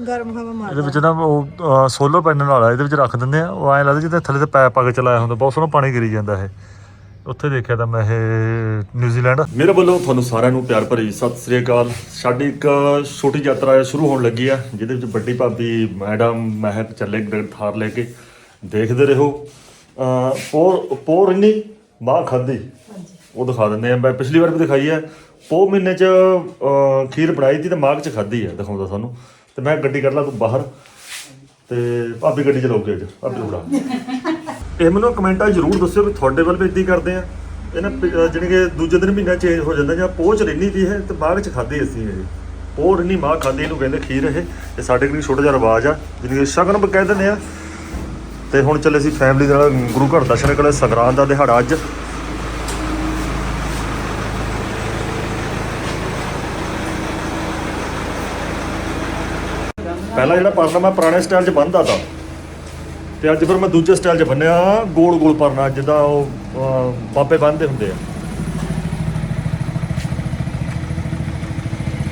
ਗਰਮ ਹਵਾ ਇਹਦੇ ਮਾਰਦਾ ਵਿੱਚ ਨਾ ਉਹ ਸੋਲਰ ਪੈਨਲ ਵਾਲਾ ਇਹਦੇ ਵਿੱਚ ਰੱਖ ਦਿੰਦੇ ਆ। ਉਹ ਐਂ ਲੱਗਦਾ ਜਿੱਦਾਂ ਥੱਲੇ ਤੇ ਪੈਪ ਪਾ ਕੇ ਚਲਾਇਆ ਹੁੰਦਾ ਬਹੁਤ ਸੋਹਣਾ ਪਾਣੀ ਗਿਰੀ ਜਾਂਦਾ ਇਹ। ਉੱਥੇ ਦੇਖਿਆ ਤਾਂ ਮੈਂ ਇਹ ਨਿਊਜ਼ੀਲੈਂਡ ਮੇਰੇ ਵੱਲੋਂ ਤੁਹਾਨੂੰ ਸਾਰਿਆਂ ਨੂੰ ਪਿਆਰ ਭਰੀ ਸਤਿ ਸ੍ਰੀ ਅਕਾਲ। ਸਾਡੀ ਇੱਕ ਛੋਟੀ ਯਾਤਰਾ ਸ਼ੁਰੂ ਹੋਣ ਲੱਗੀ ਆ ਜਿਹਦੇ ਵਿੱਚ ਵੱਡੀ ਭਾਬੀ ਮੈਡਮ ਮਹਿਕ ਚੱਲੇ ਥਾਰ ਲੈ ਕੇ। ਦੇਖਦੇ ਰਹੋ। ਪੋਰ ਪੋਰ ਇੰਨੀ ਮਾਂ ਖਾਦੀ। ਉਹ ਦਿਖਾ ਦਿੰਦੇ ਆ। ਮੈਂ ਪਿਛਲੀ ਵਾਰ ਵੀ ਦਿਖਾਈ ਹੈ ਪੋ ਮਹੀਨੇ ਚ ਖੀਰ ਬਣਾਈ ਸੀ ਤੇ ਮਾਘ ਚ ਖਾਦੀ ਹੈ ਦਿਖਾਉਂਦਾ ਤੁਹਾਨੂੰ। ਤੇ ਮੈਂ ਗੱਡੀ ਕੱਢ ਲਾ ਤੂੰ ਬਾਹਰ ਤੇ ਭਾਬੀ ਗੱਡੀ ਚਲਾਉਗੇ ਅੱਜ ਭਾਬੀ ਉੜਾ ਇਹ ਮੈਨੂੰ ਕਮੈਂਟਾਂ ਜ਼ਰੂਰ ਦੱਸਿਓ ਵੀ ਤੁਹਾਡੇ ਵੱਲ ਵੀ ਇਦਾਂ ਕਰਦੇ ਆ। ਇਹ ਨਾ ਪ- ਅਹ ਜਿਹੜੀ ਕਿ ਦੂਜੇ ਦਿਨ ਮਹੀਨਾ ਚੇਂਜ ਹੋ ਜਾਂਦਾ ਜਾਂ ਪੋਹ ਚ ਰਹਿੰਦੀ ਦੀ ਹੈ ਤੇ ਮਾਘ ਚ ਖਾਦੀ ਅਸੀਂ ਇਹ। ਪੋਹ ਰਹਿੰਦੀ ਮਾਂ ਖਾਦੀ ਇਹਨੂੰ ਕਹਿੰਦੇ ਖੀਰ ਇਹ। ਇਹ ਸਾਡੇ ਕੋਲ ਛੋਟਾ ਜਿਹਾ ਰਿਵਾਜ ਆ ਜਿਹਨੂੰ ਕਿ ਸ਼ਗਨ ਵੀ ਕਹਿ ਦਿੰਦੇ ਆ। ਤੇ ਹੁਣ ਚੱਲੇ ਅਸੀਂ ਫੈਮਿਲੀ ਦੇ ਨਾਲ ਗੁਰੂ ਘਰ ਦਰਸ਼ਨ ਕਰੇ ਸੰਗਰਾਂਦ ਦਾ ਦਿਹਾੜਾ ਅੱਜ। ਪਹਿਲਾਂ ਜਿਹੜਾ ਪਰਨਾ ਮੈਂ ਪੁਰਾਣੇ ਸਟਾਈਲ 'ਚ ਬੰਨਦਾ ਤਾ। ਤੇ ਅੱਜ ਫਿਰ ਮੈਂ ਦੂਜੇ ਸਟਾਈਲ 'ਚ ਬੰਨਿਆ ਗੋਲ ਗੋਲ ਪਰਨਾ ਜਿੱਦਾਂ ਉਹ ਬਾਬੇ ਬੰਨਦੇ ਹੁੰਦੇ ਆ।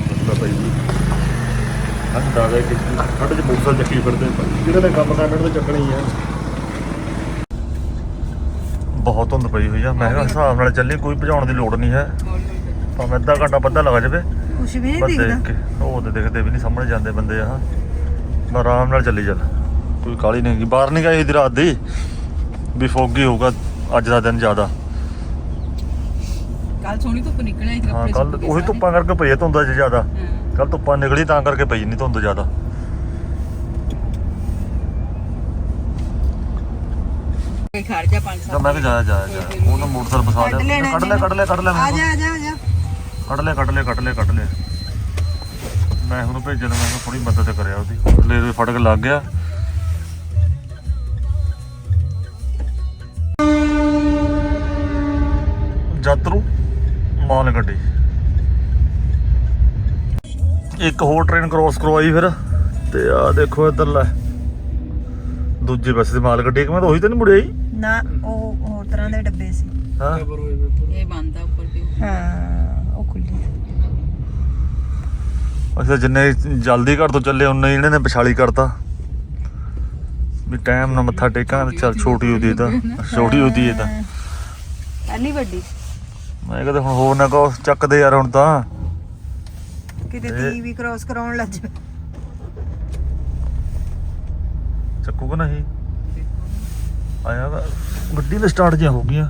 ਦੱਸਦਾ ਭਾਈ ਜੀ। ਅੰਦਾ ਦੇ ਕਿ ਸਾਡੇ 'ਚ ਮੋਟਰਸਾਈਕਲ ਚੱਕੀ ਫਿਰਦੇ ਭਾਈ। ਜਿਹੜੇ ਨੇ ਕੰਮ ਕਰਨਾ ਤੇ ਚੱਕਣੀ ਆ। ਬਹੁਤ ਧੁੰਦ ਪਈ ਹੋਈ ਆ। ਮੈਂ ਕਿਹਾ ਹਿਸਾਬ ਨਾਲ ਚੱਲੀ ਕੋਈ ਭਜਾਉਣ ਦੀ ਲੋੜ ਨਹੀਂ ਹੈ। ਭਾਵੇਂ ਅੱਧਾ ਘੰਟਾ ਬੱਧਾ ਲੱਗ ਜਾਵੇ। ਕੁਛ ਵੀ ਨਹੀਂ ਦਿਖਦਾ। ਉਹ ਤੇ ਦਿਖਦੇ ਵੀ ਨਹੀਂ ਸਾਹਮਣੇ ਜਾਂਦੇ ਬੰਦੇ ਆ। ਆਰਾਮ ਨਾਲ ਚੱਲੀ ਚੱਲ। ਕੋਈ ਕਾਲੀ ਨਹੀਂ ਬਾਹਰ ਨਹੀਂ ਗਈ ਦੀ ਰਾਤ ਦੀ। ਵੀ ਫੋਗੀ ਹੋਊਗਾ ਅੱਜ ਦਾ ਦਿਨ ਜ਼ਿਆਦਾ। ਕੱਲ ਸੋਹਣੀ ਧੁੱਪ ਨਿਕਲਿਆ ਇਧਰ ਹਾਂ ਕੱਲ ਉਹੀ ਧੁੱਪਾਂ ਕਰਕੇ ਪਈ ਧੁੰਦ ਅੱਜ ਜ਼ਿਆਦਾ। ਕੱਲ ਧੁੱਪਾਂ ਨਿਕਲੀ ਤਾਂ ਕਰਕੇ ਪਈ ਨਹੀਂ ਧੁੰਦ ਜ਼ਿਆਦਾ। ਖੜ ਜਾ ਪੰਜ ਤਾਂ ਮੈਂ ਕਿ ਜਾਇਆ ਜਾਇਆ ਜਾਇਆ ਉਹਨਾਂ ਮੋਟਰਸਾਈਕਲ ਫਸਾ ਲਿਆ। ਕੱਢ ਲੈ ਕੱਢ ਲੈ ਕੱਢ ਲੈ ਆ ਜਾ ਆ ਜਾ ਆ ਜਾ। ਕੱਢ ਲੈ ਕੱਢ ਲੈ ਕੱਢ ਲੈ ਕੱਢ ਲੈ। ਮੈਂ ਉਹਨੂੰ ਭੇਜਣ ਮੈਂ ਕਿਹਾ ਥੋੜੀ ਮਦਦ ਕਰਿਆ ਉਹਦੀ। ਲੈ ਦੇ ਫਟਕ ਲੱਗ ਗਿਆ। ਯਾਤਰੂ ਮਾਲ ਗੱਡੀ। ਇੱਕ ਹੋਰ ਟ੍ਰੇਨ ਕ੍ਰੋਸ ਕਰਵਾਈ ਫਿਰ ਤੇ ਆ ਦੇਖੋ ਇੱਧਰ ਲੈ। ਦੂਜੇ ਪਾਸੇ ਦੀ ਮਾਲ ਗੱਡੀ ਕਿਵੇਂ ਤਾਂ ਉਹੀ ਤਾਂ ਨਹੀਂ ਮੁੜਿਆ ਹੀ ਨਾ ਉਹ ਹੋਰ ਤਰ੍ਹਾਂ ਦੇ ਡੱਬੇ ਸੀ। ਹਾਂ। ਇਹ ਬੰਦ ਆ ਉੱਪਰ ਤੇ ਹਾਂ ਉਹ ਖੁੱਲੀ ਅਸੀਂ ਜਿੰਨੇ ਜਲਦੀ ਘਰ ਤੋਂ ਚੱਲੇ ਉਨੇ ਇਹਨਾਂ ਨੇ ਵਿਛਾਲੀ ਕਰਤਾ। ਵੀ ਟਾਈਮ ਨਾਲ ਮੱਥਾ ਟੇਕਾਂ ਤੇ ਚੱਲ ਛੋਟੀ ਹੁੰਦੀ ਇਹ ਤਾਂ। ਛੋਟੀ ਹੁੰਦੀ ਇਹ ਤਾਂ। ਪਹਿਲੀ ਵੱਡੀ? ਮੈਂ ਕਹਿੰਦਾ ਹੁਣ ਹੋਰ ਨਾ ਕੋ ਚੱਕਦੇ ਯਾਰ ਹੁਣ ਤਾਂ। ਕਿਤੇ ਇਹ- ਤੀ ਵੀ ਕ੍ਰਾਸ ਕਰਾਉਣ ਲੱਜ ਚੱਕੂਗਾ ਨਹੀਂ ਆਇਆ ਵਾ। ਗੱਡੀ ਦੇ ਸਟਾਰਟ ਜਿਹਾ ਹੋ ਗਈਆਂ।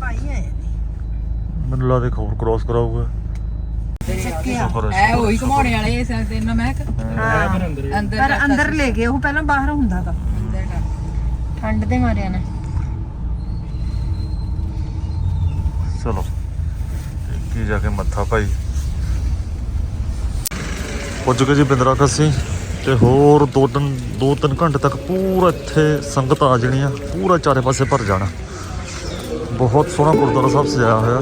ਭਾਈ ਆਏ ਮੈਨੂੰ ਲੱਗਦਾ ਇੱਕ ਹੋਰ ਕ੍ਰੋਸ ਕਰਾਊਗਾ। ਚੱਕਿਆ ਸ਼ੁਕਰ ਹੈ, ਐ ਸ਼ੁਕਰ ਹੈ, ਉਹੀ ਸ਼ੁਕਰ ਘਮਾਉਣੇ ਵਾਲੇ ਇਸ ਤੇ ਨਾ ਮੈਂ ਹਾਂ। ਅੰਦਰ ਪਰ ਅੰਦਰ ਲੈ ਗਏ ਉਹ ਪਹਿਲਾਂ ਬਾਹਰ ਹੁੰਦਾ ਤਾਂ। ਅੰਦਰ ਕਰ। ਠੰਡ ਦੇ ਮਾਰਿਆ ਨੇ। ਚਲੋ ਕੀ ਜਾ ਕੇ ਮੱਥਾ ਭਾਈ। ਪੁੱਜ ਗਏ ਜੀ ਬਿੰਦਰਾ ਕੱਸੀ ਤੇ ਹੋਰ ਦੋ ਤਿੰਨ ਦੋ ਤਿੰਨ ਘੰਟੇ ਤੱਕ ਪੂਰਾ ਇੱਥੇ ਸੰਗਤ ਆ ਜਾਣੀ ਆ ਪੂਰਾ ਚਾਰੇ ਪਾਸੇ ਭਰ ਜਾਣਾ। ਬਹੁਤ ਸੋਹਣਾ ਗੁਰਦੁਆਰਾ ਸਾਹਿਬ ਸਜਾਇਆ ਹੋਇਆ।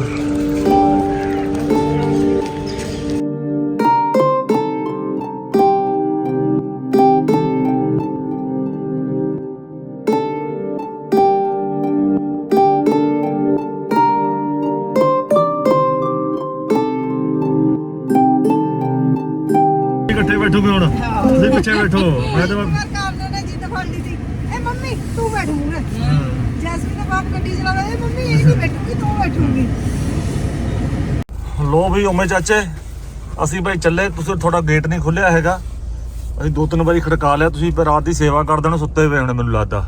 ਇਕੱਠੇ ਬੈਠੋਗੇ ਹੁਣ। ਤੁਸੀਂ ਪਿੱਛੇ ਬੈਠੋ। ਮੈਂ ਤਾਂ ਕਾਰਨ ਨੇ ਜਿੱਦ ਫੜ ਲਈ ਸੀ। ਇਹ ਮੰਮੀ ਤੂੰ ਬੈਠ ਮੂਰੇ ਜੈਸਮੀਨ ਨੇ ਬਾਪ ਗੱਡੀ ਚਲਾਵੇ ਇਹ ਮੰਮੀ ਇਹ ਨਹੀਂ ਬੈਠੂਗੀ ਤੂੰ ਬੈਠੂਗੀ। ਲੋ ਵੀ ਓਮੇ ਚਾਚੇ ਅਸੀਂ ਭਾਈ ਚੱਲੇ। ਤੁਸੀਂ ਤੁਹਾਡਾ ਗੇਟ ਨਹੀਂ ਖੁੱਲਿਆ ਹੈਗਾ। ਅਸੀਂ ਦੋ ਤਿੰਨ ਵਾਰੀ ਖੜਕਾ ਲਿਆ। ਤੁਸੀਂ ਪਰ ਰਾਤ ਦੀ ਸੇਵਾ ਕਰਦੇ ਹੋ ਸੁੱਤੇ ਪਏ ਹੋਣੇ ਮੈਨੂੰ ਲੱਗਦਾ।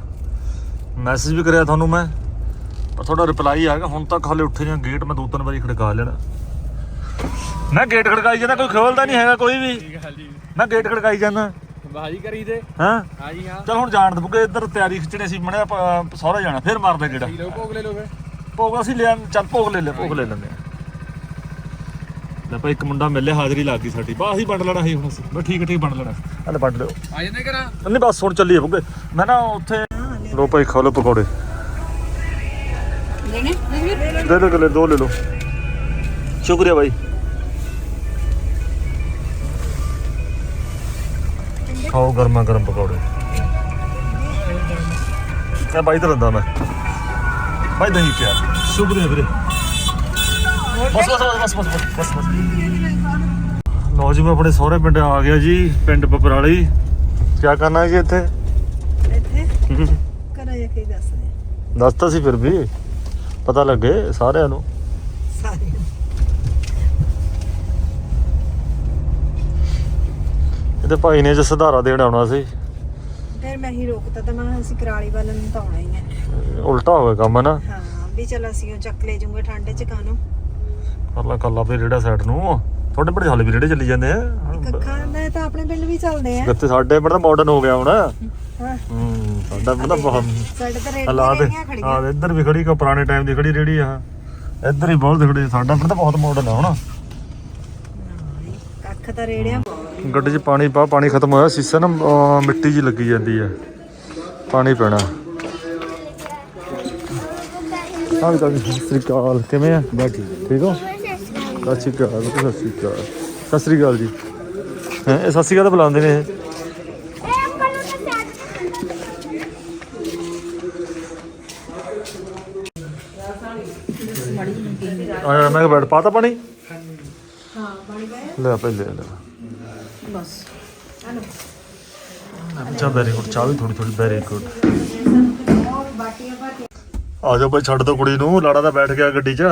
ਮੈਸੇਜ ਵੀ ਕਰਿਆ ਤੁਹਾਨੂੰ ਮੈਂ। ਪਰ ਤੁਹਾਡਾ ਰਿਪਲਾਈ ਆਏਗਾ ਹੁਣ ਤੱਕ ਹਾਲੇ ਉੱਠੇ ਜਾਂ ਗੇਟ ਮੈਂ ਦੋ ਤਿੰਨ ਵਾਰੀ ਖੜਕਾ ਲੈਣਾ। ਮੈਂ ਗੇਟ ਖੜਕਾਈ ਜਾਂਦਾ ਕੋਈ ਖੋਲਦਾ ਨਹੀਂ ਹੈਗਾ ਕੋਈ ਵੀ। ਮੈਂ ਗੇਟ ਖੜਕਾਈ ਜਾਂਦਾ। ਬਾਜੀ ਕਰੀ ਤੇ ਹਾਂ? ਹਾਂਜੀ ਹਾਂ। ਚਲ ਹੁਣ ਜਾਣ ਦਬੂਗੇ ਇੱਧਰ ਤਿਆਰੀ ਖਿੱਚਣੇ ਸੀ ਮਣੇ ਸਹੁਰਾ ਜਾਣਾ ਫਿਰ ਮਾਰਦੇ ਗੇੜਾ। ਲੋ ਭੋਗ ਲੈ ਲੋ ਫਿਰ। ਭੋਗ ਅਸੀਂ ਲਿਆ ਚੱਲ ਭੋਗ ਲੈ ਲੈ ਭੋਗ ਲੈ ਲੈਂਦੇ ਆ ਲੈ ਭਾਈ ਇੱਕ ਮੁੰਡਾ ਮਿਲਿਆ ਹਾਜ਼ਰੀ ਲੱਗ ਗਈ ਸਾਡੀ। ਬਾ ਅਸੀਂ ਵੰਡ ਲੈਣਾ ਸੀ ਹੁਣ ਅਸੀਂ। ਬਸ ਠੀਕ ਹੈ ਠੀਕ ਵੰਡ ਲੈਣਾ। ਹਲੇ ਵੰਡ ਲਿਓ। ਆ ਜਾਂਦੇ ਕਰਾਂ ਨਹੀਂ ਬਸ ਹੁਣ ਚੱਲੀਏ ਬੁੱਗੇ। ਮੈਂ ਨਾ ਉੱਥੇ ਲੋ ਭਾਈ ਖਾ ਲਓ ਪਕੌੜੇ। ਲੈਣੇ? ਦੇ ਦੇ ਗਲੇ ਦੋ ਲੈ ਲਓ। ਸ਼ੁਕਰੀਆ ਭਾਈ ਖਾਓ ਗਰਮਾ ਗਰਮ ਪਕੌੜੇ। ਕਾ ਬਾਈ ਤੇ ਰੰਦਾ ਮੈਂ। ਬਾਈ ਦਹੀਂ ਪਿਆ ਸ਼ੁਕਰੀਆ ਵੀਰੇ। ਬਸ ਬਸ ਬਸ ਬਸ ਬਸ ਬਸ ਲਓ ਜੀ ਮੈਂ ਆਪਣੇ ਸਹੁਰੇ ਪਿੰਡ ਆ ਗਿਆ ਜੀ ਪਿੰਡ ਬਪਰਾਲੀ। ਕੀ ਕਰਨਾ ਜੀ ਇੱਥੇ? ਇੱਥੇ? ਕਰਾ ਜਾ ਕੇ ਦੱਸ ਦੱਸਤਾ ਸੀ ਫਿਰ ਵੀ। ਪਤਾ ਲੱਗੇ ਸਾਰਿਆਂ ਨੂੰ। ਸਾਰੇ। ਇਹਦੇ ਭਾਈ ਨੇ ਜੇ ਸੁਧਾਰਾ ਦੇਣ ਆਉਣਾ ਸੀ। ਫਿਰ ਮੈਂ ਹੀ ਰੋਕਤਾ ਤਾਂ ਮੈਂ ਕਿਹਾ ਅਸੀਂ ਕਰਾਲੀ ਵੱਲ ਨੂੰ ਤਾਂ ਆਉਣਾ ਹੀ ਹੈ ਉਲਟਾ ਹੋ ਗਿਆ ਕੰਮ ਨਾ। ਹਾਂ ਵੀ ਚਲ ਅਸੀਂ ਉਹ ਚੱਕ ਲੈ ਜੂਗੇ ਠੰਡੇ ਚ ਕਾਨੂੰ ਕੱਲਾ ਕੱਲਾ ਵੀ ਰੇੜਾ ਸਾਈਡ ਨੂੰ। ਤੁਹਾਡੇ ਬੜੇ ਹਾਲੇ ਵੀ ਰੇੜੇ ਚੱਲੀ ਜਾਂਦੇ ਆ। ਕੱਖਾਂ ਦਾ ਤਾਂ ਆਪਣੇ ਪਿੰਡ ਵੀ ਚੱਲਦੇ ਆ। ਗੱਤੇ ਸਾਡੇ ਪਿੰਡ ਦਾ ਮਾਡਰਨ ਹੋ ਗਿਆ ਹੁਣ। ਹਾਂ। ਹੂੰ ਸਾਡਾ ਤਾਂ ਬਹੁਤ ਸਾਡੇ ਤਾਂ ਹਾਲਾਤ ਰੇੜੀਆਂ ਖੜੀਆਂ। ਹਾਂ ਇੱਧਰ ਵੀ ਖੜੀ ਕੋ ਪੁਰਾਣੇ ਟਾਈਮ ਦੀ ਖੜੀ ਰੇੜੀ ਆ। ਇੱਧਰ ਹੀ ਬਹੁਤ ਖੜੀ ਸਾਡਾ ਪਿੰਡ ਤਾਂ ਬਹੁਤ ਮਾਡਰਨ ਆ ਹੁਣ। ਤਾਂ ਰੇੜਿਆਂ ਗੱਡੀ 'ਚ ਪਾਣੀ ਪਾ ਪਾਣੀ ਖਤਮ ਹੋਇਆ ਸੀਸਾ ਨਾ ਅਹ, ਮਿੱਟੀ ਜੀ ਲੱਗੀ ਜਾਂਦੀ ਹੈ ਪਾਣੀ ਪੈਣਾ। ਹਾਂ ਵੀ ਤਾਂ ਸਤਿ ਸ੍ਰੀ ਅਕਾਲ। ਕਿਵੇਂ ਆ? ਬਾਕੀ ਠੀਕ ਹੋ? ਸਤਿ ਸ੍ਰੀ ਅਕਾਲ ਸਤਿ ਸ੍ਰੀ ਅਕਾਲ। ਸਤਿ ਸ੍ਰੀ ਅਕਾਲ ਜੀ। ਹੈ ਇਹ ਸਤਿ ਸ੍ਰੀ ਅਕਾਲ ਤਾਂ ਬੁਲਾਉਂਦੇ ਨੇ ਇਹ? ਆਇਆ ਮੈਂ ਕਿਹਾ ਬੈਠ ਪਾਤਾ ਪਾਣੀ? ਬਣ ਗਏ ਲੈ ਪਹਿਲੇ ਲੈ। ਬਸ। ਅੱਛਾ ਵੈਰੀ ਗੁੱਡ ਚਾਹ ਵੀ ਥੋੜੀ ਥੋੜੀ ਵੈਰੀ ਗੁੱਡ ਆ ਜਾਓ ਭਾਈ ਛੱਡ ਦੋ ਕੁੜੀ ਨੂੰ ਲਾੜਾ ਤਾਂ ਬੈਠ ਗਿਆ ਗੱਡੀ 'ਚ।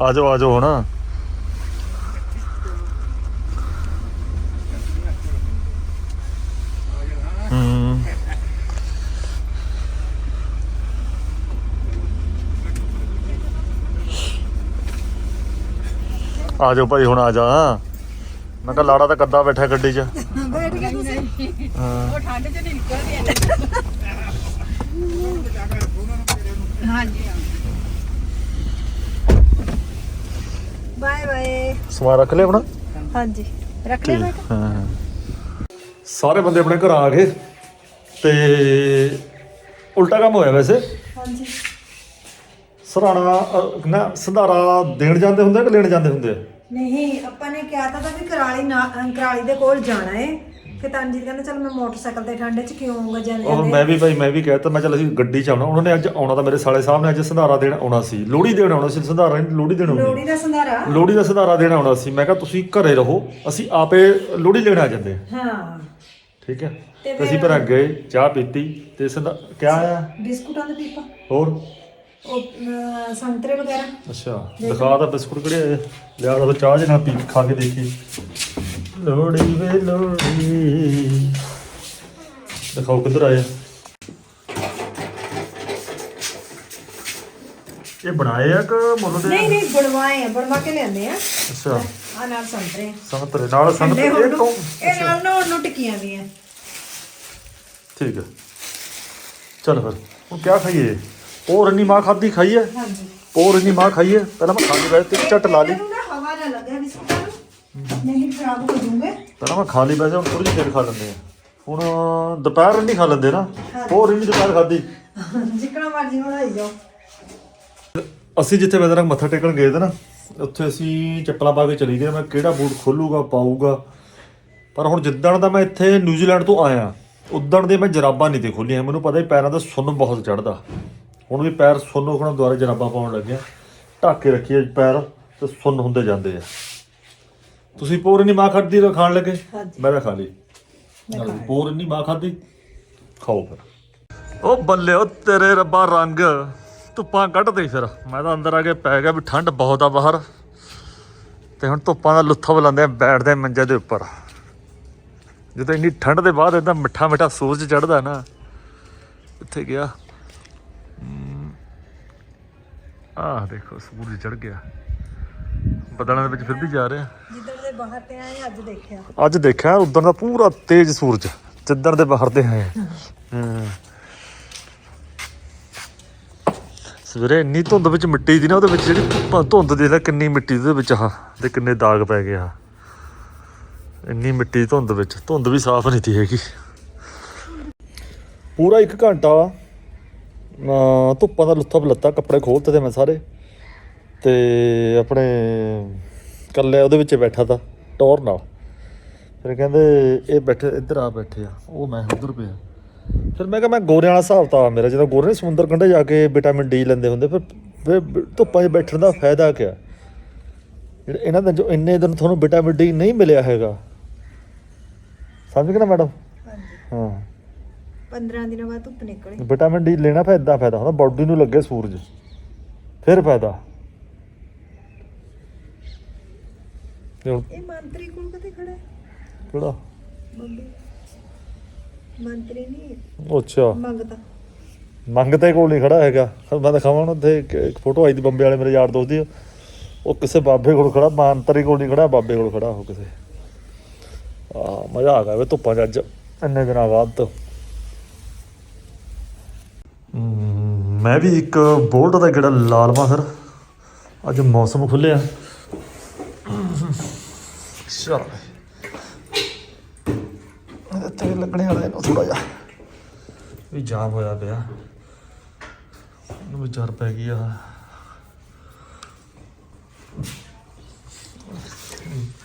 ਆ ਜਾਓ ਆ ਜਾਓ ਹੁਣ। ਆ ਜਾਓ ਭਾਈ ਹੁਣ ਆ ਜਾ। ਮੈਂ ਕਿਹਾ ਲਾੜਾ ਤਾਂ ਕੱਦਾ ਬੈਠਾ ਗੱਡੀ 'ਚ। ਬੈਠ ਗਏ ਤੁਸੀਂ ਹਾਂ ਉਹ ਠੰਡ ਚ ਨਹੀਂ ਨਿਕਲਦੀ ਹਾਂਜੀ ਹਾਂ ਬਾਏ ਬਾਏ। ਸਮਾਨ ਰੱਖ ਲਿਆ ਆਪਣਾ? ਹਾਂਜੀ ਰੱਖ ਲਿਆ ਮੈਂ ਕਿਹਾ? ਹਾਂ ਸਾਰੇ ਬੰਦੇ ਆਪਣੇ ਘਰ ਆ ਗਏ ਤੇ ਉਲਟਾ ਕੰਮ ਹੋਇਆ ਵੈਸੇ। ਹਾਂਜੀ। ਸਰਾਣਾ ਨਾ ਸੰਧਾਰਾ ਦੇਣ ਜਾਂਦੇ ਹੁੰਦੇ ਕਿ ਲੈਣ ਜਾਂਦੇ ਹੁੰਦੇ ਆ? ਨਹੀਂ ਆਪਾਂ ਨੇ ਕਿਹਾ ਤਾਂ ਤਾਂ ਵੀ ਕਰਾਲੀ ਨਾ ਅਹ ਕਰਾਲੀ ਦੇ ਕੋਲ ਜਾਣਾ ਹੈ ਕਿ ਤਨਜੀਤ ਕਹਿੰਦਾ ਚਲ ਮੈਂ ਮੋਟਰਸਾਈਕਲ ਤੇ ਠੰਡੇ ਚ ਕਿਉਂ ਆਉਂਗਾ ਜਾਂਦੇ ਉਹ ਮੈਂ ਵੀ ਭਾਈ ਮੈਂ ਵੀ ਕਹਿਤਾ ਮੈਂ ਚੱਲ ਅਸੀਂ ਗੱਡੀ 'ਚ ਆਉਣਾ। ਉਹਨਾਂ ਨੇ ਅੱਜ ਆਉਣਾ ਤਾਂ ਮੇਰੇ ਸਾਲੇ ਸਾਹਿਬ ਨੇ ਅੱਜ ਸੰਧਾਰਾ ਦੇਣ ਆਉਣਾ ਸੀ। ਲੋਹੜੀ ਦੇਣ ਆਉਣਾ ਸੀ ਸੰਧਾਰਾ ਨਹੀਂ ਲੋਹੜੀ ਦੇਣ ਆਉਣੀ। ਲੋੜੀ ਦਾ ਸੰਧਾਰਾ? ਲੋਹੜੀ ਦਾ ਸੰਧਾਰਾ ਦੇਣ ਆਉਣਾ ਸੀ। ਮੈਂ ਕਿਹਾ ਤੁਸੀਂ ਘਰੇ ਰਹੋ ਅਸੀਂ ਆਪੇ ਲੋਹੜੀ ਲੈਣ ਆ ਜਾਂਦੇ ਹਾਂ। ਹਾਂ। ਠੀਕ ਹੈ? ਤੇ ਅਸੀਂ ਫਿਰ? ਗਏ ਚਾਹ ਪੀਤੀ ਤੇ ਸੰਧਾ ਕਿਆ ਆਇਆ? ਬਿਸਕੁਟਾਂ ਦਾ ਪੀਪਾ। ਹੋਰ? ਉਹ ਅਹ, ਸੰਤਰੇ ਵਗੈਰਾ। ਅੱਛਾ ਦਿਖਾ ਤਾਂ ਬਿਸਕੁਟ ਕਿਹੜੇ ਆਏ ਲਿਆ ਤਾਂ ਚਾਹ ਜਨਾ ਪੀ ਖਾ ਕੇ ਦੇਖੀ ਲੋੜੀ ਵੇ ਲੋੜੀ ਦਿਖਾਓ ਕਿੱਧਰ ਆਏ ਇਹ ਬਣਾਏ ਆ ਕਿ ਮੁੱਲ ਦੇ ਨਹੀਂ ਨਹੀਂ ਬਣਵਾਏ ਆ। ਬਣਵਾ ਕੇ ਲਿਆਂਦੇ ਆ। ਅੱਛਾ। ਆ ਨਾਲ ਸੰਤਰੇ। ਸੰਤਰੇ ਨਾਲ ਸੰਤਰੇ। ਠੰਡੇ ਇਹ ਤੋਂ ਨੂੰ ਇਹ ਨਾਲ ਨਾ ਉਹਨੂੰ ਟਿੱਕੀਆਂ ਵੀ ਆ ਠੀਕ ਹੈ ਚਲ ਫਿਰ ਹੁਣ ਕਿਆ ਖਾਈਏ? ਉਹ ਰੰਨੀ ਮਾਂ ਖਾਦੀ ਖਾਈਏ ਹਾਂਜੀ। ਉਹ ਰੰਨੀ ਮਾਂ ਖਾਈਏ ਪਹਿਲਾਂ ਮੈਂ ਖਾਲੀ ਵੈਸੇ ਤੇ ਝੱਟ ਲਾ ਲਈ। ਇਹਨੂੰ ਨਾ ਹਵਾ ਨਾ ਲੱਗੇ ਬਿਸਕੁਟਾਂ ਨੂੰ। ਨਹੀਂ ਖਰਾਬ ਹੋ ਜੂਗੇ ਪਹਿਲਾਂ ਮੈਂ ਖਾ ਲਈ ਵੈਸੇ ਹੁਣ ਥੋੜੀ ਜਿਹੀ ਦੇਰ ਖਾ ਲੈਂਦੇ ਆ ਹੁਣ ਦੁਪਹਿਰ ਨਹੀਂ ਖਾ ਲੈਂਦੇ ਨਾ ਹੋਰ ਦੁਪਹਿਰ ਖਾਦੀ ਜਿੱਕਣਾ ਮਰਜ਼ੀ ਬਣਾਈ ਜਾਓ। ਅਸੀਂ ਜਿੱਥੇ ਮੈਂ ਮੱਥਾ ਟੇਕਣ ਗਏ ਤੇ ਨਾ ਉੱਥੇ ਅਸੀਂ ਚੱਪਲਾਂ ਪਾ ਕੇ ਚਲੀ ਗਏ। ਮੈਂ ਕਿਹੜਾ ਬੂਟ ਖੋਲੂਗਾ ਪਾਊਗਾ। ਪਰ ਹੁਣ ਜਿੱਦਣ ਦਾ ਮੈਂ ਇੱਥੇ ਨਿਊਜ਼ੀਲੈਂਡ ਤੋਂ ਆਇਆ ਉਦਣ ਦੇ ਮੈਂ ਜਰਾਬਾਂ ਨਹੀਂ ਤੇ ਖੋਲੀਆਂ। ਮੈਨੂੰ ਪਤਾ ਹੀ ਪੈਰਾਂ ਦਾ ਸੁੰਨ ਬਹੁਤ ਚੜਦਾ ਹੁਣ ਵੀ ਪੈਰ ਸੁੰਨ ਹੋਣ ਦੁਆਰਾ ਜਰਾਬਾਂ ਪਾਉਣ ਲੱਗਿਆ। ਢੱਕ ਕੇ ਰੱਖੀਏ ਪੈਰ ਤੇ ਸੁੰਨ ਹੁੰਦੇ ਜਾਂਦੇ ਆ। ਤੁਸੀਂ ਪੂਰੀ ਨਹੀਂ ਮਾਂ ਖਾਦੀ ਖਾਣ ਲੱਗੇ। ਮੈਂ ਤਾਂ ਖਾ ਲਈ। ਪੂਰੀ ਨਹੀਂ ਮਾਂ ਖਾਦੀ ਖਾਓ ਫਿਰ। ਉਹ ਬੱਲੇ ਉਹ ਤੇਰੇ ਰੱਬਾ ਰੰਗ। ਧੁੱਪਾਂ ਕੱਢ ਦੇ ਫਿਰ। ਮੈਂ ਤਾਂ ਅੰਦਰ ਆ ਕੇ ਪੈ ਗਿਆ ਵੀ ਠੰਡ ਬਹੁਤ ਆ ਬਾਹਰ। ਤੇ ਹੁਣ ਧੁੱਪਾਂ ਦਾ ਲੁੱਥਾ ਬੁਲਾਉਂਦੇ ਆ ਬੈਠਦੇ ਮੰਜੇ ਦੇ ਉੱਪਰ। ਜਦੋਂ ਇੰਨੀ ਠੰਡ ਦੇ ਬਾਅਦ ਇਦਾਂ ਮਿੱਠਾ ਮਿੱਠਾ ਸੂਰਜ ਚੜਦਾ ਨਾ ਇੱਥੇ ਗਿਆ। ਆਹ ਦੇਖੋ ਸੂਰਜ ਚੜ ਗਿਆ। ਬੱਦਲਾਂ ਦੇ ਵਿੱਚ ਫਿਰ ਵੀ ਜਾ ਰਿਹਾ। ਜਿੱਦਣ ਦੇ ਬਾਹਰ ਤੇ ਆਏ ਅੱਜ ਦੇਖਿਆ। ਅੱਜ ਦੇਖਿਆ ਉਦੋਂ ਦਾ ਪੂਰਾ ਤੇਜ਼ ਸੂਰਜ ਜਿੱਦਣ ਦੇ ਬਾਹਰ ਤੇ ਆਏ। ਹਾਂ। ਸਵੇਰੇ ਇੰਨੀ ਧੁੰਦ ਵਿੱਚ ਮਿੱਟੀ ਦੀ ਨਾ ਉਹਦੇ ਵਿੱਚ ਜਿਹੜੀ ਧੁੰਦ ਦੇ ਲੈ ਕਿੰਨੀ ਮਿੱਟੀ ਉਹਦੇ ਵਿੱਚ ਆ ਤੇ ਕਿੰਨੇ ਦਾਗ ਪੈ ਗਏ ਆ ਇੰਨੀ ਮਿੱਟੀ ਦੀ ਧੁੰਦ ਵਿੱਚ ਧੁੰਦ ਵੀ ਸਾਫ਼ ਨਹੀਂ ਤੀ ਹੈਗੀ। ਪੂਰਾ 1 ਘੰਟਾ ਧੁੱਪਾਂ ਦਾ ਲੁੱਥਾ ਲੱਤਾ ਕੱਪੜੇ ਖੋਲਤੇ ਤੇ ਮੈਂ ਸਾਰੇ। ਤੇ ਆਪਣੇ ਕੱਲੇ ਉਹਦੇ ਵਿੱਚ ਬੈਠਾ ਤਾ ਟੌਰ ਨਾਲ। ਫਿਰ ਕਹਿੰਦੇ ਇਹ ਬੈਠੇ ਇੱਧਰ ਆ ਬੈਠੇ ਆ। ਉਹ ਮੈਂ ਉਧਰ ਪਿਆ। ਫਿਰ ਮੈਂ ਕਿਹਾ ਮੈਂ ਗੋਰਿਆਂ ਵਾਲਾ ਹਿਸਾਬ ਤਾਂ ਮੇਰਾ ਜਦੋਂ ਗੋਰੇ ਸਮੁੰਦਰ ਕੰਢੇ ਜਾ ਕੇ ਵਿਟਾਮਿਨ ਡੀ ਲੈਂਦੇ ਹੁੰਦੇ ਫਿਰ ਧੁੱਪਾਂ 'ਚ ਬੈਠਣ ਦਾ ਫਾਇਦਾ ਕਿਆ? ਜਿਹੜੇ ਇਹਨਾਂ ਦਾ ਜੋ ਇੰਨੇ ਦਿਨ ਤੁਹਾਨੂੰ ਵਿਟਾਮਿਨ ਡੀ ਨਹੀਂ ਮਿਲਿਆ ਹੈਗਾ। ਸਮਝ ਗਏ ਨਾ ਮੈਡਮ? ਹਾਂ। 15 ਦਿਨਾਂ ਬਾਅਦ ਧੁੱਪ ਨਿਕਲੇ। ਵਿਟਾਮਿਨ ਡੀ ਲੈਣਾ ਫਿਰ ਏਦਾਂ ਫਾਇਦਾ ਹੁੰਦਾ ਬਾਡੀ ਨੂੰ ਲੱਗੇ ਸੂਰਜ। ਫਿਰ ਫਾਇਦਾ। ਤੇ ਹੁਣ ਇਹ ਮੰਤਰੀ ਕੋਲ ਕਿਤੇ ਖੜਾ ਹੈ? ਕਿਹੜਾ? ਮੰਤਰੀ ਨਹੀਂ ਅੱਛਾ। ਮੰਗਦਾ। ਮੰਗਤੇ ਕੋਲ ਨਹੀਂ ਖੜਾ ਹੈਗਾ। ਮੈਂ ਦਿਖਾਵਾਂ ਨਾ ਉੱਥੇ ਇੱਕ- ਇੱਕ ਫੋਟੋ ਆਈ ਦੀ ਬੰਬੇ ਵਾਲੇ ਮੇਰੇ ਯਾਰ ਦੋਸਤ ਦੀ। ਉਹ ਕਿਸੇ ਬਾਬੇ ਕੋਲ ਖੜਾ ਮਾਨਤਰੀ ਕੋਲ ਨਹੀਂ ਖੜਾ ਬਾਬੇ ਕੋਲ ਖੜਾ ਉਹ ਕਿਸੇ। ਆ ਮਜ਼ਾ ਆ ਗਿਆ ਵੇ ਧੁੱਪਾਂ 'ਚ ਅੱਜ। ਇੰਨੇ ਦਿਨਾਂ ਬਾਅਦ। ਤੋਂ ਮੈਂ ਵੀ ਇੱਕ ਬੋਲਟ ਦਾ ਗੇੜਾ ਲਾ ਲਵਾਂ ਫਿਰ। ਅੱਜ ਮੌਸਮ ਖੁੱਲਿਆ ਚਲ ਤੇ ਲੱਗਣੇ ਵਾਲਾ ਇਹਨੂੰ ਥੋੜਾ ਜਿਹਾ। ਵੀ ਜਾਮ ਹੋਇਆ ਪਿਆ। ਇਹਨੂੰ ਵੀ ਜਰ ਪੈ ਗਈ ਆ।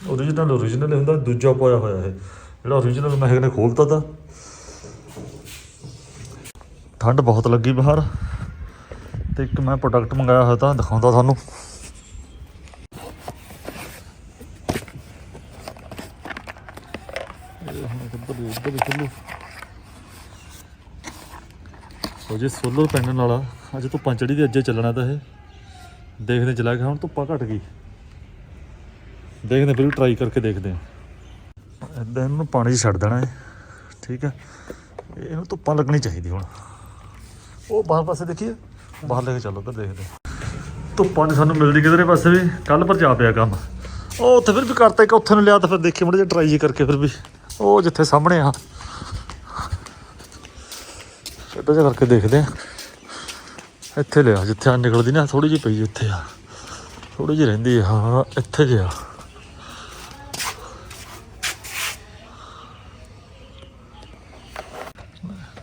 ਓਰੀਜਨਲ ਓਰੀਜਨਲ ਹੁੰਦਾ ਦੂਜਾ ਪਾਇਆ ਹੋਇਆ ਹੈ ਜਿਹੜਾ ਓਰੀਜਨਲ ਮੈਂ ਨੇ ਖੋਲਤਾ ਤਾ। ਠੰਡ ਬਹੁਤ ਲੱਗੀ ਬਾਹਰ। ਤੇ ਇੱਕ ਮੈਂ ਪ੍ਰੋਡਕਟ ਮੰਗਾਇਆ ਹੋਇਆ ਤਾਂ ਦਿਖਾਉਂਦਾ ਤੁਹਾਨੂੰ। ਸੋ ਜੇ ਸੋਲਰ ਪੈਨਲ ਵਾਲਾ ਅੱਜ ਧੁੱਪਾਂ ਚੜੀ ਦੀ ਅੱਜੇ ਚੱਲਣਾ ਤਾਂ ਇਹ। ਦੇਖਦੇ ਚਲਾ ਗਿਆ ਹੁਣ ਧੁੱਪਾਂ ਘਟ ਗਈ। ਦੇਖਦੇ ਫਿਰ ਟਰਾਈ ਕਰਕੇ ਦੇਖਦੇ ਹਾਂ। ਇਦਾਂ ਇਹਨੂੰ ਪਾਣੀ 'ਚ ਛੱਡ ਦੇਣਾ ਹੈ ਠੀਕ ਹੈ। ਇਹਨੂੰ ਧੁੱਪਾਂ ਲੱਗਣੀ ਚਾਹੀਦੀ ਹੁਣ। ਉਹ ਬਾਹਰ ਪਾਸੇ ਦੇਖੀਏ। ਬਾਹਰ ਲੈ ਕੇ ਚੱਲ ਉੱਧਰ ਦੇਖਦੇ ਧੁੱਪਾਂ ਨਹੀਂ ਸਾਨੂੰ ਮਿਲਦੀ ਕਿਧਰੇ ਪਾਸੇ ਵੀ ਕੱਲ ਪਰ ਜਾ ਪਿਆ ਕੰਮ। ਉਹ ਉੱਥੇ ਫਿਰ ਵੀ ਕਰਤਾ ਇੱਕ, ਉੱਥੇ ਨੂੰ ਲਿਆ ਤਾਂ ਫਿਰ ਦੇਖੀ ਮੜੇ ਜਿਹਾ ਟਰਾਈ ਜੀ ਕਰਕੇ ਫਿਰ ਵੀ। ਉਹ ਜਿੱਥੇ ਸਾਹਮਣੇ ਆ। ਇੱਦਾਂ ਜਿਹਾ ਕਰਕੇ ਦੇਖਦੇ ਆ ਇੱਥੇ ਲਿਆ, ਜਿੱਥੇ ਆ ਨਿਕਲਦੀ ਨਾ ਥੋੜੀ ਜਿਹੀ ਪਈ ਉੱਥੇ ਆ। ਥੋੜੀ ਜਿਹੀ ਰਹਿੰਦੀ ਆ, ਹਾਂ, ਇੱਥੇ ਜਿਹਾ।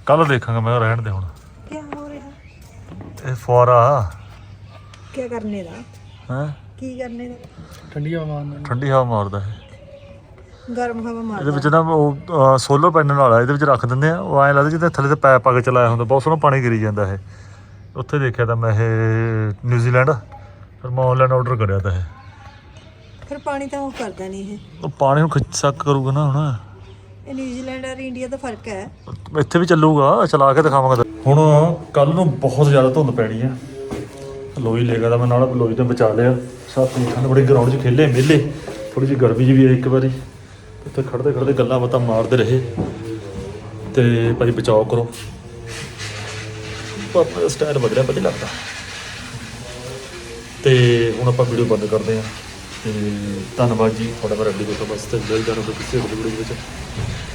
ਕੱਲ ਦੇਖਾਂਗਾ ਮੈਂ ਰਹਿਣ ਦੇ ਹੁਣ। ਫੁਆਰਾ। ਕੀ ਕਰਨੇ ਦਾ? ਹੈ? ਕੀ ਕਰਨੇ ਦਾ? ਠੰਡੀ ਹਵਾ ਮਾਰਨ। ਠੰਡੀ ਹਵਾ ਮਾਰਦਾ ਹੈ ਗਰਮ ਹਵਾ ਇਹਦੇ ਮਾਰਦਾ ਵਿੱਚ ਨਾ ਉਹ ਸੋਲਰ ਪੈਨਲ ਵਾਲਾ ਇਹਦੇ ਵਿੱਚ ਰੱਖ ਦਿੰਦੇ ਆ। ਉਹ ਐਂ ਲੱਗਦਾ ਜਿੱਦਾਂ ਥੱਲੇ ਤੇ ਪੈਪ ਪਾ ਕੇ ਚਲਾਇਆ ਹੁੰਦਾ। ਬਹੁਤ ਸੋਹਣਾ ਪਾਣੀ ਗਿਰੀ ਜਾਂਦਾ ਇਹ। ਉੱਥੇ ਦੇਖਿਆ ਤਾਂ ਮੈਂ ਇਹ ਨਿਊਜ਼ੀਲੈਂਡ ਫਿਰ ਮੈਂ ਆਨਲਾਈਨ ਆਰਡਰ ਕਰਿਆ ਤਾਂ ਇਹ। ਫਿਰ ਪਾਣੀ ਤਾਂ ਉਹ ਕਰਦਾ ਨਹੀਂ ਇਹ। ਉਹ ਪਾਣੀ ਨੂੰ ਖਿੱਚ ਸਕ ਕਰੂਗਾ ਨਾ ਹੁਣ। ਇਹ ਨਿਊਜ਼ੀਲੈਂਡ ਔਰ ਇੰਡੀਆ ਦਾ ਫ਼ਰਕ ਹੈ। ਇੱਥੇ ਵੀ ਚੱਲੂਗਾ, ਚਲਾ ਕੇ ਦਿਖਾਵਾਂਗਾ। ਹੁਣ ਕੱਲ ਨੂੰ ਬਹੁਤ ਜ਼ਿਆਦਾ ਧੁੰਦ ਪੈਣੀ ਆ। ਲੋਈ ਲੈ ਗਿਆ ਮੈਂ ਨਾਲ ਲੋਈ ਤੋਂ ਬਚਾ ਲਿਆ। ਸਾਥੀ ਠੰਡ ਬੜੀ ਗਰਾਊਂਡ 'ਚ ਖੇਲੇ, ਮੇਲੇ। ਥੋੜੀ ਜਿਹੀ ਗਰਮੀ ਜਿਹੀ ਵੀ ਆਈ ਇੱਕ ਵਾਰੀ। ਉੱਥੇ ਖੜਦੇ ਖੜਦੇ ਗੱਲਾਂ ਬਾਤਾਂ ਮਾਰਦੇ ਰਹੇ। ਤੇ ਭਾਈ ਬਚਾਓ ਕਰੋ। ਪਰ ਸਟਾਈਲ ਵਧੀਆ ਵਧੀਆ ਲੱਗਦਾ। ਤੇ ਹੁਣ ਆਪਾਂ ਵੀਡੀਓ ਬੰਦ ਕਰਦੇ ਹਾਂ। ਤੇ ਧੰਨਵਾਦ ਜੀ ਤੁਹਾਡਾ ਮੇਰਾ ਵੀਡੀਓ ਦੇਖਣ ਵਾਸਤੇ ਮਿਲਦੇ ਹਾਂ ਕਿਸੇ ਅਗਲੀ ਵੀਡੀਓ ਵਿੱਚ।